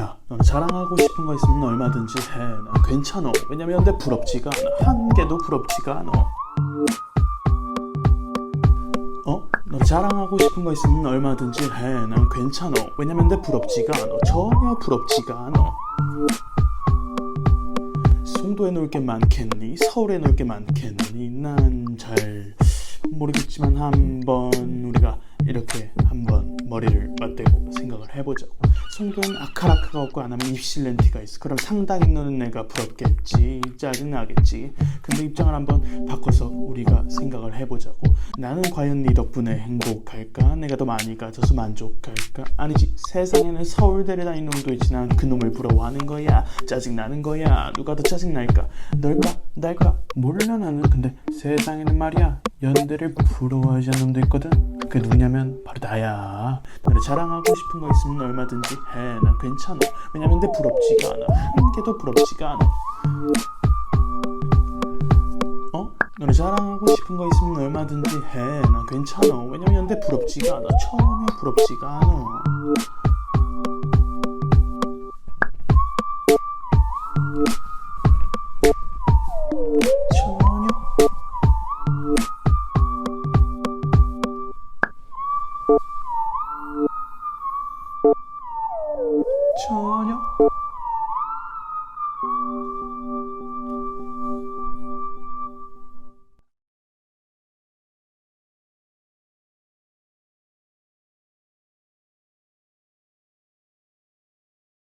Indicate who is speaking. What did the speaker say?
Speaker 1: 야, 넌 자랑하고 싶은 거 있으면 얼마든지 해. 난 괜찮어. 왜냐면 내 부럽지가 않아. 한 개도 부럽지가 않아. 어? 너 자랑하고 싶은 거 있으면 얼마든지 해. 난 괜찮어. 왜냐면 내 부럽지가 않아. 전혀 부럽지가 않아. 송도에 놀 게 많겠니? 서울에 놀 게 많겠니? 난 잘 모르겠지만 한번 우리가 이렇게 한번 머리를 생각을 해보자고. 송도는 아카라카가 없고 안 하면 입실렌티가 있어. 그럼 상당히 노는 애가 부럽겠지. 짜증나겠지. 근데 입장을 한번 바꿔서 우리가 생각을 해보자고. 나는 과연 네 덕분에 행복할까? 내가 더 많이 가져서 만족할까? 아니지. 세상에는 서울대를 다니는 놈도 있지. 난그 놈을 부러워하는 거야. 짜증나는 거야. 누가 더 짜증날까? 널까? 날까? 몰라 나는. 근데 세상에는 말이야. 연대를 부러워하지 않는 놈도 있거든. 그게 누구냐면 바로 나야. 아무리 자랑하고 싶은 거 있으면 얼마든지 해. 난 괜찮아. 왜냐면 내 부럽지가 않아. 함께도 부럽지가 않아. 어? 너네 자랑하고 싶은 거 있으면 얼마든지 해. 난 괜찮아. 왜냐면 내 부럽지가 않아. 처음이 부럽지가 않아. 전혀